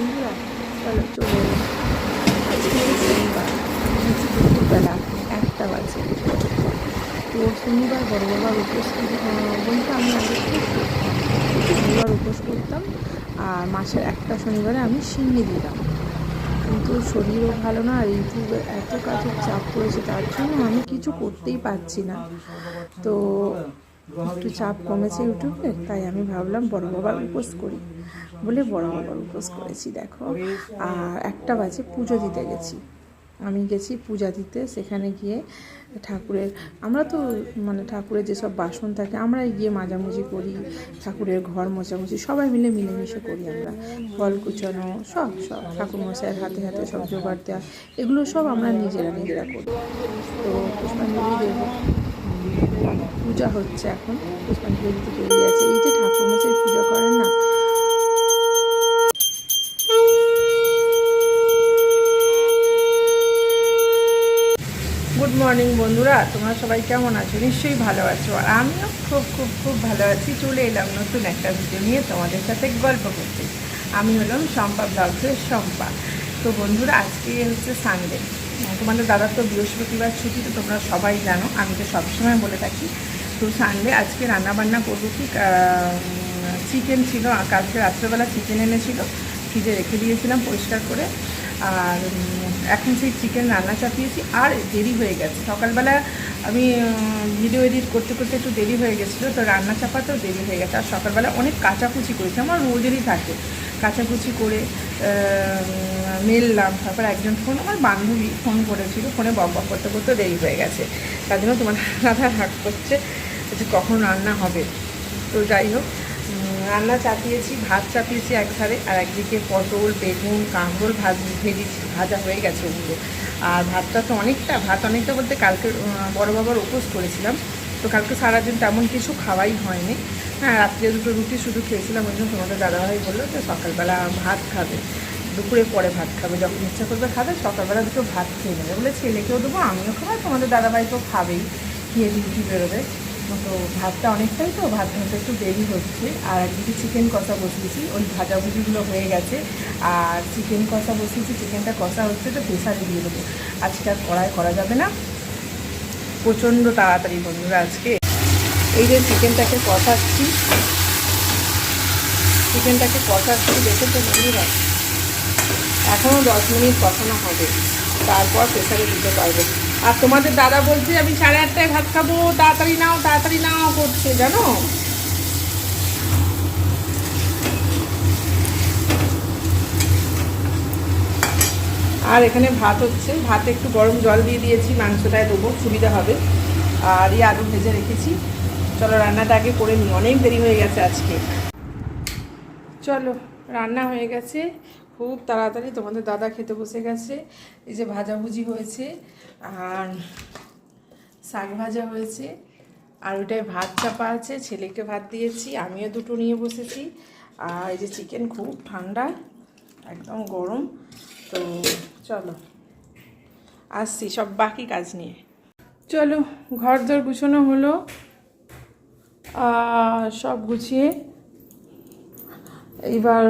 বন্ধুরা, চলো চলে আজকে শনিবার দুপুরবেলা একটা বাজে। তো শনিবার বড় বাবার উপোস বলতে আমি আগে শনিবার উপোস করতাম, আর মাসের একটা শনিবারে আমি সিন্নি দিতাম। কিন্তু শরীরও ভালো না, আর ইউটিউবে এত কাজের চাপ পড়েছে, তার জন্য আমি কিছু করতেই পারছি না। তো একটু চাপ কমেছে ইউটিউবে, তাই আমি ভাবলাম বড় বাবার উপোস করি বলে বড় বাবার উপোস করেছি, দেখো। আর একটা বাজে পুজো দিতে গেছি। আমি গেছি পূজা দিতে, সেখানে গিয়ে ঠাকুরের, আমরা তো মানে ঠাকুরের যেসব বাসন থাকে, আমরাই গিয়ে মাজামুজি করি, ঠাকুরের ঘর মোছামুছি, সবাই মিলে মিলেমিশে করি আমরা। ফল কুচানো, সব সব। ঠাকুর মশাইয়ের হাতে হাতে সব জোগাড় দেওয়া, এগুলো সব আমরা নিজেরা নিজেরা করি। তো পূজা হচ্ছে এখন। না। গুড মর্নিং বন্ধুরা। তোমরা সবাই কেমন আছো? নিশ্চয়ই ভালো আছো। আর আমিও খুব খুব খুব ভালো আছি। চলে এলাম নতুন একটা ভিডিও নিয়ে তোমাদের সাথে গল্প করতে। আমি হলাম শম্পা ব্লগসের শম্পা। তো বন্ধুরা, আজকে হচ্ছে সানডে তোমাদের দাদার তো বৃহস্পতিবার ছুটি, তো তোমরা সবাই জানো। আমি তো সবসময় বলে থাকি তো সানডে আজকে রান্নাবান্না করব কি? চিকেন ছিল কালকে রাত্রেবেলা চিকেন এনেছিল, ফ্রিজে রেখে দিয়েছিলাম পরিষ্কার করে। আর এখন সেই চিকেন রান্না চাপিয়েছি, আর দেরি হয়ে গেছে। সকালবেলা আমি ভিডিও এডিট করতে করতে একটু দেরি হয়ে গেছিল, তো রান্না চাপাতেও দেরি হয়ে গেছে। আর সকালবেলা অনেক কাচাকুচি করেছি, আমার রোজেরই থাকে। কাচাকুচি করে মেললাম, তারপর একজন ফোন, আমার বান্ধবী ফোন করেছিল, ফোনে বক বক করতে করতে দেরি হয়ে গেছে। তার জন্য তোমার দাদা হাক করছে। যে কখন রান্না হবে? তো যাই হোক রান্না চাপিয়েছি, ভাত চাপিয়েছি একধারে আর একদিকে পটল, বেগুন, কাঁকরোল ভাজ, ভেজেছি, ভাজা হয়ে গেছে ওগুলো। আর ভাতটা তো অনেকটা, ভাত অনেকটা বলতে কালকে বড় বাবার উপোস করেছিলাম। তো কালকে সারাদিন তেমন কিছু খাওয়াই হয়নি। হ্যাঁ রাত্রে দুটো রুটি শুধু খেয়েছিলাম, ওই জন্য তোমাদের দাদাভাই বলল যে সকালবেলা ভাত খাবে। দুপুরে পরে ভাত খাবে, যখন ইচ্ছা করবে খাবে, সকালবেলা দুটো ভাত খেয়ে নেবে। বলে ছেলেকেও দেবো, আমিও খাব তোমাদের দাদাভাই তো খাবেই। খেয়ে ডিউটি বেরোবে? তো ভাতটা অনেকটাই তো, ভাত ভাতে একটু দেরি হচ্ছে, আর একদিকে চিকেন কষা বসিয়েছি, ওই ভাজাভুজিগুলো হয়ে গেছে, আর চিকেন কষা বসিয়েছি চিকেনটা কষা হচ্ছে তো প্রেশারে দিয়ে দেবো। আজকে আর কড়াই করা যাবে না। প্রচণ্ড তাড়াতাড়ি বন্ধুরা আজকে। এই যে চিকেনটাকে কষাচ্ছি। চিকেনটাকে কষাচ্ছি দেখেছ বন্ধুরা এখনও দশ মিনিট কষানো হবে। তারপর প্রেশারে দিতে পারব। আর তোমাদের দাদা বলছে আমি সাড়ে আটটায় ভাত খাব, তাড়াতাড়ি নাও তাড়াতাড়ি নাও করছে, জানো? আর এখানে ভাত হচ্ছে, ভাতে একটু গরম জল দিয়ে দিয়েছি, মাংসটায় দেবো, সুবিধা হবে। আর এই আলু ভেজে রেখেছি। চলো, রান্নাটা আগে করে নিই, অনেক দেরি হয়ে গেছে আজকে। চলো, রান্না হয়ে গেছে। খুব তাড়াতাড়ি তোমাদের দাদা খেতে বসে গেছে। এই যে ভাজাভুজি হয়েছে আর শাক ভাজা হয়েছে। আর ওটায় ভাত চাপা আছে, ছেলেকে ভাত দিয়েছি, আমিও দুটো নিয়ে বসেছি। আর এই যে চিকেন খুব ঠান্ডা, একদম গরম। তো চলো, আসছি, সব বাকি কাজ নিয়ে। চলো ঘর দর গুছানো হলো। সব গুছিয়ে, এইবার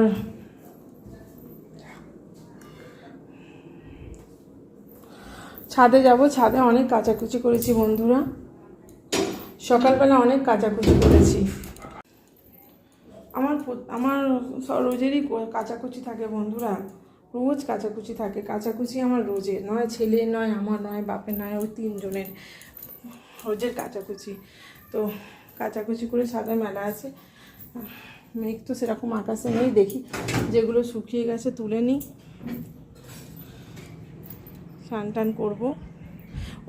ছাদে যাব, ছাদে অনেক কাচাকুচি করেছি বন্ধুরা। সকালবেলা অনেক কাচাকুচি করেছি। আমার আমার রোজেরই কাচাকুচি থাকে বন্ধুরা। রোজ কাচাকুচি থাকে। কাচাকুচি আমার রোজের। নয় ছেলে, নয় আমার, নয় বাপের, নয় ওই তিনজনের রোজের কাচাকুচি। তো কাচাকুচি করে ছাদে মেলা আছে। মেঘ তো সেরকম আকাশে নেই, দেখি। যেগুলো শুকিয়ে গেছে তুলে নিই। স্নান টান করব।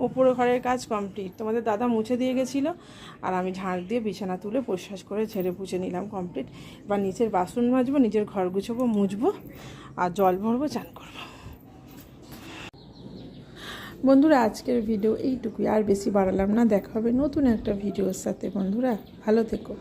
ওপরে ঘরের কাজ কমপ্লিট তোমাদের দাদা মুছে দিয়ে গেছিল, আর আমি ঝাড় দিয়ে বিছানা তুলে প্রশ্বাস করে ঝেড়ে পুছে নিলাম কমপ্লিট এবার নিচের বাসন মাজবো, নিজের ঘর গুছবো, মুছবো, আর জল ভরবো, চান করব। বন্ধুরা, আজকের ভিডিও এইটুকুই। আর বেশি বাড়ালাম না, দেখা হবে নতুন একটা ভিডিওর সাথে। বন্ধুরা, ভালো থেকো।